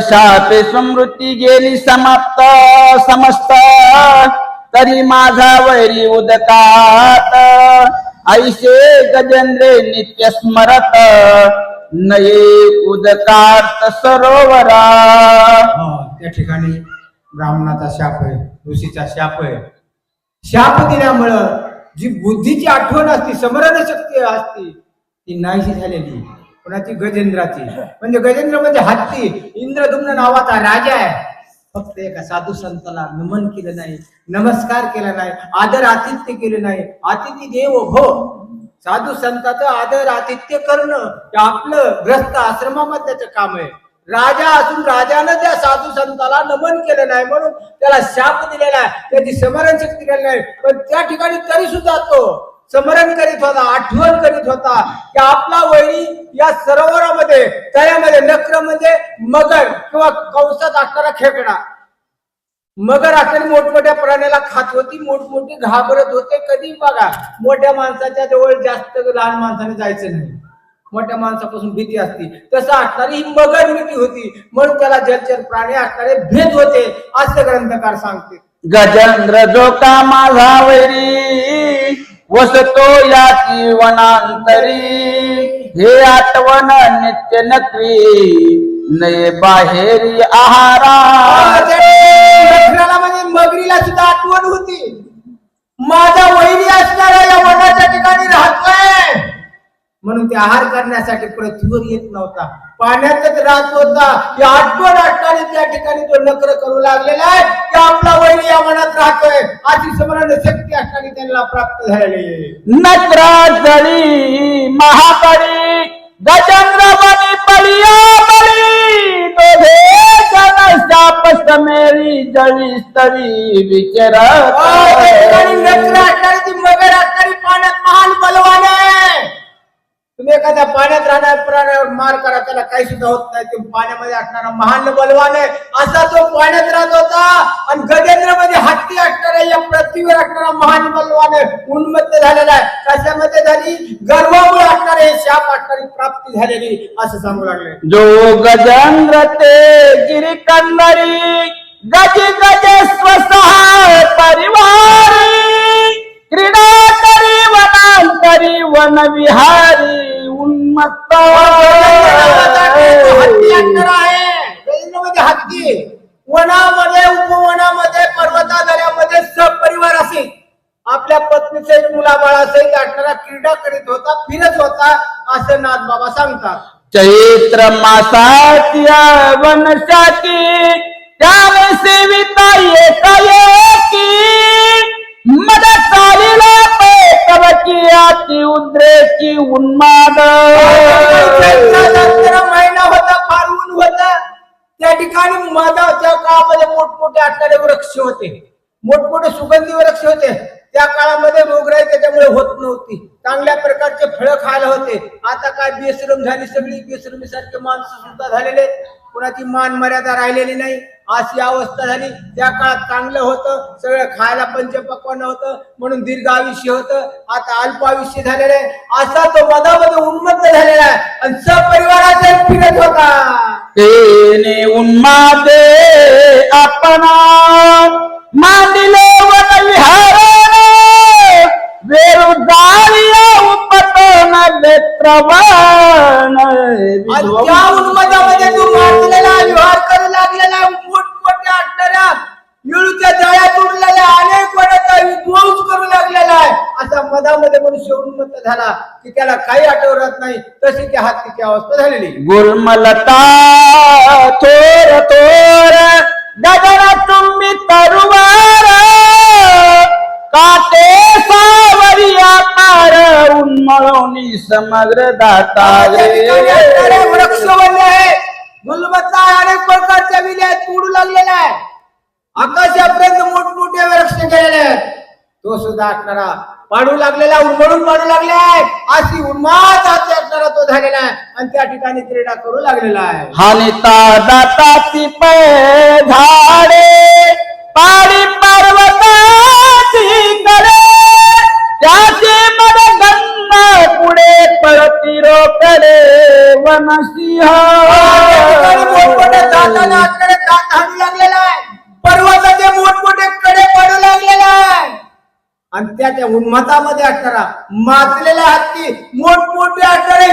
शापे स्मृती गेली समाप्त समस्त. तरी माझा वैरी उदकात. ऐसे गजेंद्रे नित्य स्मरत. नये उदकात सरोवरा. हो, त्या ठिकाणी ब्राह्मणाचा शाप आहे ऋषीचा शाप आहे. शाप दिल्यामुळं जी बुद्धीची आठवण असती स्मरण शक्ती असती ती नाहीशी झालेली. कोणाची? गजेंद्राची. म्हणजे गजेंद्र म्हणजे हत्ती. इंद्रदुम्न नावाचा राजा आहे. फक्त एका साधू संताला नमन केलं नाही नमस्कार केला नाही आदर आतिथ्य केलं नाही. आतिथी देव भो साधू संताचं आदर आतिथ्य करणं हे आपलं ग्रस्त आश्रमामध्ये त्याचं काम आहे. राजा असून राजानं त्या साधू संताला नमन केलं नाही म्हणून त्याला शाप दिलेला आहे. त्याची स्मरण शक्ती केली नाही. पण त्या ठिकाणी तरी सुद्धा तो स्मरण करीत होता आठवण करीत होता की आपला वैरी या सरोवरामध्ये तळ्यामध्ये नक्रमध्ये मगर किंवा कंसात असणारा खेकडा. मगर असताना मोठमोठ्या प्राण्याला खात होती मोठमोठी घाबरत होते. कधी बघा मोठ्या माणसाच्या जवळ जास्त लहान माणसाने जायचं नाही. मोठ्या माणसापासून भीती असती. तसं असणारी ही मगर भीती होती. म्हणून त्याला जलचर प्राणी असणारे भेद होते असं ग्रंथकार सांगते. गजेंद्र जो का माझा वैरी वसतो या जीवनांतरी. हे आठवण नित्य नकरी नये बाहेरी आहारा म्हणजे मगरीला सुद्धा आठवण होती. माझा म्हणून ते आहार करण्यासाठी पृथ्वीवर येत नव्हता. पाण्यातच राहत होता. ही आठवण असणारी त्या ठिकाणी तो नकर करू लागलेला आहे. की आपला वैरी या वनात राहतोय. अशी स्मरण शक्ती असणारी त्यांना प्राप्त झालेली नकरा जळी महाबळी गजेंद्र बनी पडिया बळी दोघे समेरी जळी स्तरी ठिकाणी नकर असणारी ती मगर असणारी पाण्यात महान बलवान आहे. तुम्ही एखाद्या पाण्यात राहणाऱ्या प्राण्यावर मार करा त्याला काही सुद्धा होत नाही. ते पाण्यामध्ये असणारा महान बलवान आहे. असा तो पाण्यात राहत होता आणि गजेंद्रमध्ये हत्ती असणारा या पृथ्वीवर असणारा महान बलवान आहे. उन्मत्त झालेला आहे. कशामध्ये झाली? गर्वामुळे असणारे हे शाप असणारी प्राप्ती झालेली असं सांगू लागले. जो गजेंद्र ते गिरी कंदरी गज गज स्वसहाय परिवारी क्रीडा करी वनांतरी वन विहारी आहे हत्ती वनामध्ये उपवनामध्ये पर्वता दऱ्यामध्ये सपरिवार असेल आपल्या पत्नीचे मुलाबाळ मुलाबाळासहित गाठणारा क्रीडा करीत होता फिरत होता असे नाथ बाबा सांगतात चैत्र मासाच्या वनशाची त्याने सेविता येता एकाएकी मद चालिला पेटवकी अति उद्रेकी उन्माद मोठमोठे असणारे वृक्ष होते. मोठमोठे सुगंधी वृक्ष होते. त्या काळामध्ये रोगराई त्याच्यामुळे होत नव्हती. चांगल्या प्रकारचे फळं खायला होते. आता काय बेसरम झाली सगळी बेसरमी सारखे माणसं सुद्धा झालेले कुणाची मान मर्यादा राहिलेली नाही. अशी अवस्था झाली. त्या काळात चांगलं होतं. सगळं खायला पंचपक्वान होतं. म्हणून दीर्घ आयुष्य होतं. आता अल्प आयुष्य झालेलं आहे. असा तो मधामध्ये उन्मत्त झालेला आहे. आणि सपरिवाराचा फिरत होता उन्मादे आप नेत्रवान आणि त्या उन्मदामध्ये तो मारलेला विहार करू लागलेला मोठमोठ्या असणाऱ्या अनेक विध्वंस करू लागलेला आहे. असा मधामध्ये मनुष्य उन्मत्त झाला की त्याला काही आठवत नाही तशी त्या हत्तीची अवस्था झालेली गुलमलता थोर थोर गगन तुम्ही तरुवार. काटे सावरिया उन्मळवणी समग्र दाता वनले आहे. गुलमत्ता अनेक प्रकारच्या विल्या लागलेल्या आहे. आकाशापर्यंत मोठमोठे वृक्ष गेलेले आहेत. तो सुद्धा असणारा पाडू लागलेला उन्मळून पाडू लागले आहे अशी उन्माद असणारा तो झालेला आहे आणि त्या ठिकाणी क्रीडा करू लागलेला आहे. हानिता दाताची पै झाडे. मोठमोठे वनसिंह दाताने आपल्याला दात हाणू लागलेला आहे. पर्वताचे मोठमोठे कडे पडू लागलेला आहे. आणि त्याच्या उन्मातामध्ये असणारा हत्ती मोठमोठे असणारे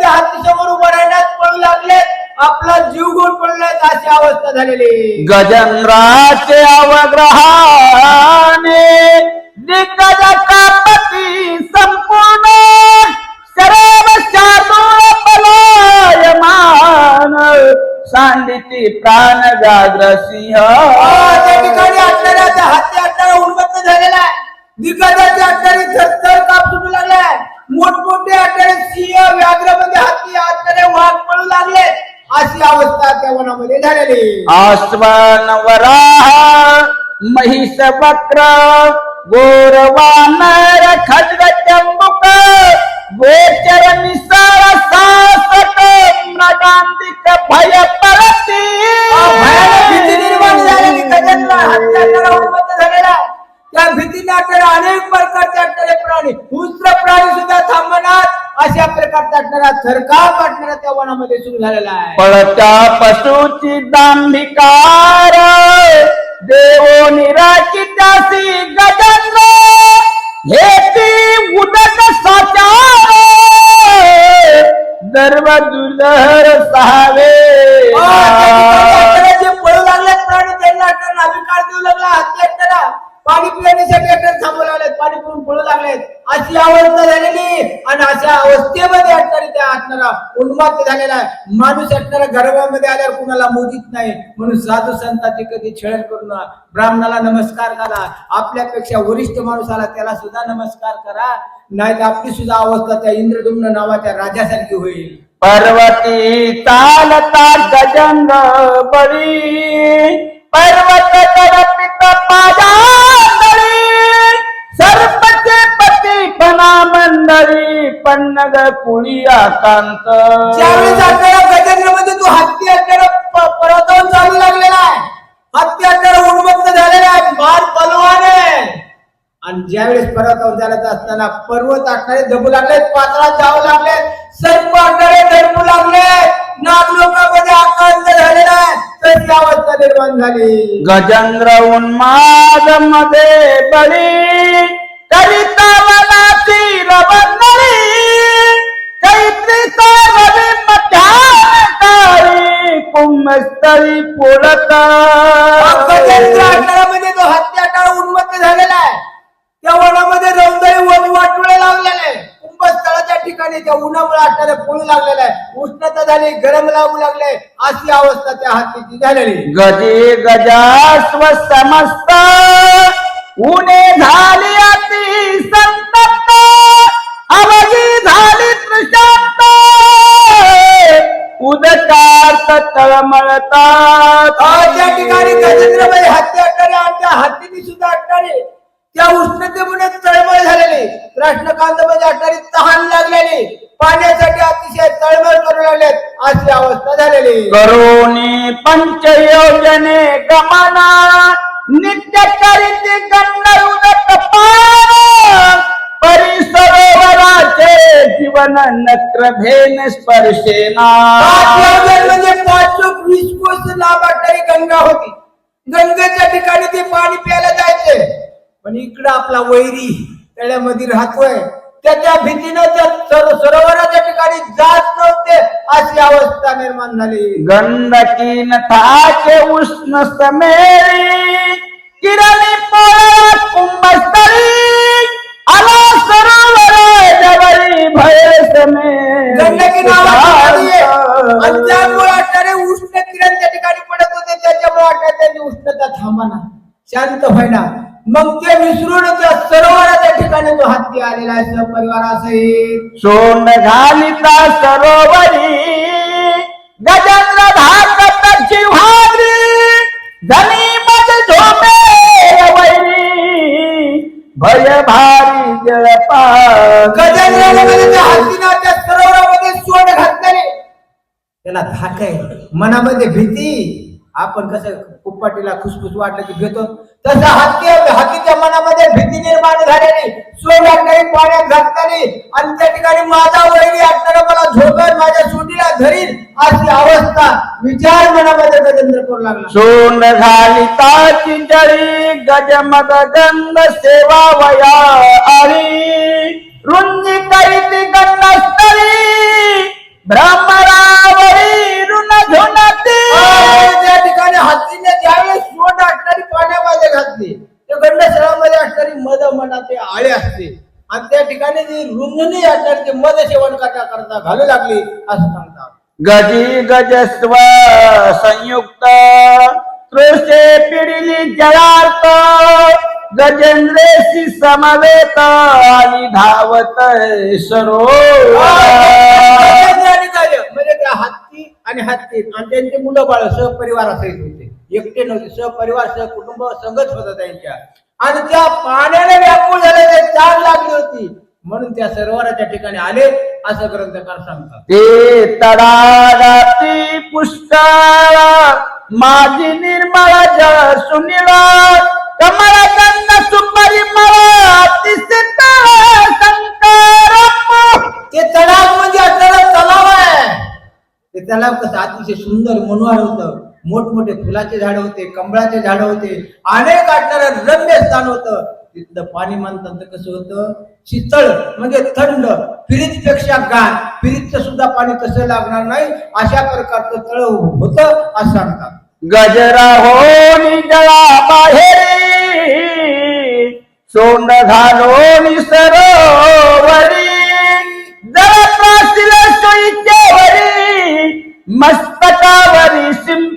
त्या हत्ती समोर उभं राहण्यास पडू लागले. आपला जीव गोड पडलाय अशी अवस्था झालेली. गजंद्राचे अवग्रहाने दिग्गज प्राण व्याघ्र सिंह त्या ठिकाणी असणाऱ्या त्या हत्ती असणारा उन्मत्त झालेला आहे. दिग्गजाचे असणारे थरथर काप सुटू लागलाय. मोठमोठे असणारे सिंह व्याघ्रमध्ये हत्ती असणारे वाघ पडू लागले. अशी अवस्था त्या वनामध्ये झालेली आहे. आस्वन वराह महिष वक्र गोर वानर खड्ग चंबुक गोचर निसार सासक मृगांतिक भय पडती आ, भयानक भीती निर्माण झालेली गजानन हत्ती असणारा उन्मत्त झालेला आहे. त्या भीतीने असणारे अनेक प्रकारचे असणारे प्राणी हुस्र प्राणी सुद्धा थांबणार. अशा प्रकारचा असणारा थरकाप असणारा त्या वनामध्ये सुरू झालेला आहे. पळत्या पशुची दांभिकार देवो गजन हेती उदक साचार. दर्व दुलहर सहावे आ, पळू लागले प्राणी त्यांना असणारा काळ देऊ लागला. हत्ती त्याला पाणी पिण्यासाठी असणारे थांबू लागलेत. पाणी पिऊन पळू लागलेत. अशी अवस्था झालेली आणि अशा अवस्थेमध्ये असणारी असणारा उन्माद झालेला आहे. माणूस असणारा गर्भामध्ये आल्यावर कुणाला मोदीत नाही. म्हणून साधू संतांची कधी छळण करू नका. ब्राह्मणाला नमस्कार करा. आपल्यापेक्षा वरिष्ठ माणूस आला त्याला सुद्धा नमस्कार करा. नाही तर आपली सुद्धा अवस्था त्या इंद्रदुम्न नावाच्या राजासारखी होईल. पर्वती चालता गजंग बळी. पर्वत करपित सर्पचे पना मंडळी पन्नग कुळिया कांत. ज्यावेळेस आपल्याला गजेंद्रमध्ये तो हत्ती असणारा प- पर्वतावर चालू लागलेला आहे हत्ती असणारा उन्मत्त झालेला आहे मार बलवान आहे आणि ज्यावेळेस पर्वतावर चालत असताना पर्वत असणारे दबू लागले पातळात जाऊ लागले सर्प असणारे दडपू लागले. नाग लोकांमध्ये आकांत झालेला आहे तशी अवस्था निर्माण झाली. गजेंद्र उन्मादमध्ये बळी पुरत। गजेंद्र अंधारामध्ये तो असणारा उन्मत्त झालेला आहे त्या वनामध्ये रौदळी वन वाटुळे लागलेले आहे. कुंभस्थळाच्या ठिकाणी त्या उन्हामुळे असणारे पळू लागलेला आहे. उष्णता झाली गरम लागू लागले अशी अवस्था त्या हत्तीची झालेली गजे गजास्व समस्त उणे झाली अति संतप्त अवघी झाली तृषांत उदकात तळमळतात त्या ठिकाणी गजेंद्रबाई हत्ती आमच्या हत्तीने सुद्धा त्या उष्णतेमुळे तळमळ झालेली. कृष्णकांतमध्ये असणारी तहान लागलेली. पाण्यासाठी अतिशय तळमळ करू लागलेत अशी अवस्था झालेली. करोनी पंचयोजने गमना नित्य करीती गंड उदक परी सरोवराचे जीवन नत्र भेन स्पर्शेना म्हणजे पाच वीस कोस गंगा होती. गंगेच्या ठिकाणी ते पाणी प्यायला जायचे. पण इकडं आपला वैरी तळ्यामध्ये राहतोय. त्याच्या भीतीनं त्या सर- सरोवराच्या ठिकाणी जात नव्हते अशी अवस्था निर्माण झाली. गंडकीन थाचे उष्ण समेरी किरणी पोळा कुंभस्थळी आला सरोवर जवळी भय समे गंडकी नावाची त्यामुळे असणारे उष्ण किरण त्या ठिकाणी पडत होते त्याच्यामुळे असणारी त्यांची उष्णता थांबना शांत व्हायना मग ते विसरून त्या सरोवराच्या ठिकाणी तो हत्ती आलेला आहे सहपरिवारासहित. सोंड घालिता सरोवरी गजेंद्र धाकत जिव्हारी धनी मज झोपे वैरी भय भारी जळपा गजेंद्राने त्या हत्तीनं त्या सरोवरामध्ये सोड घातलेले. त्याला धाक आहे मनामध्ये भीती. आपण कसं कुप्पाटीला खुसफुस वाटलं की घेतो. तसं हत्ती हत्तीच्या मनामध्ये भीती निर्माण झालेली. सोड टाकणारी पाण्यात घातली आणि त्या ठिकाणी माझा वैरी असणारा मला झोपेल माझ्या सुटीला धरील अशी अवस्था विचार मनामध्ये गजेंद्र करू लागला. सोंड घालिता चिंचळी गजमग गंध सेवा वया आली. रुंजी करीती गंधस्थळी भ्रमरावरी आणि त्या ठिकाणी जी असणारी ते मद सेवन करता करता घालू लागली असं सांगतात. गजी गजस्व संयुक्त तृषे पिढिली जळार्थ गजेंद्रेशी समवेत आणि धावत काय? म्हणजे त्या हत्ती आणि हत्ती आणि त्यांचे मुलं बाळ सहपरिवार असायचे होते. एकटे नव्हते. सहपरिवार सहकुटुंब संगत होता त्यांच्या. आणि त्या पाण्याने व्याकुळ झाले ते चाल लागली होती म्हणून त्या सरोवराच्या ठिकाणी आले असं ग्रंथकार सांगतात. ते तडागाती पुष्कळ माझी निर्मळ जळ सुनीळ कमळ सुपरिमळ तिसितळ शंकर ते तलाव म्हणजे असणारा तलाव आहे. ते तलाव कसं अतिशय सुंदर मनोहर होतं. मोठमोठे फुलाचे झाड होते कमळाचे झाड होते अनेक असणारं रम्य स्थान होतं. तिथलं पाणी म्हणतात तर कसं होतं? शीतळ म्हणजे थंड फ्रीजपेक्षा गार फ्रीजचं सुद्धा पाणी तसं लागणार नाही अशा प्रकारचं तळ होतं असं सांगतात. गजरा हो जळा बाहेरी सोंड झालो सरोवरी. जळ मस्तकावरी शिंपिले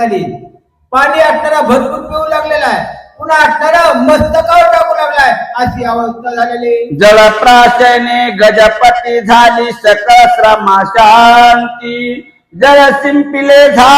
सोन पाणी असणारा भरपूर पिऊ लागलेला आहे. पुन्हा असणारा मस्तकावर टाकू लागलाय. अशी अवस्था झालेली. जलप्राशने गजपती झाली सकळ श्रमा शांती जल सिंपिले झा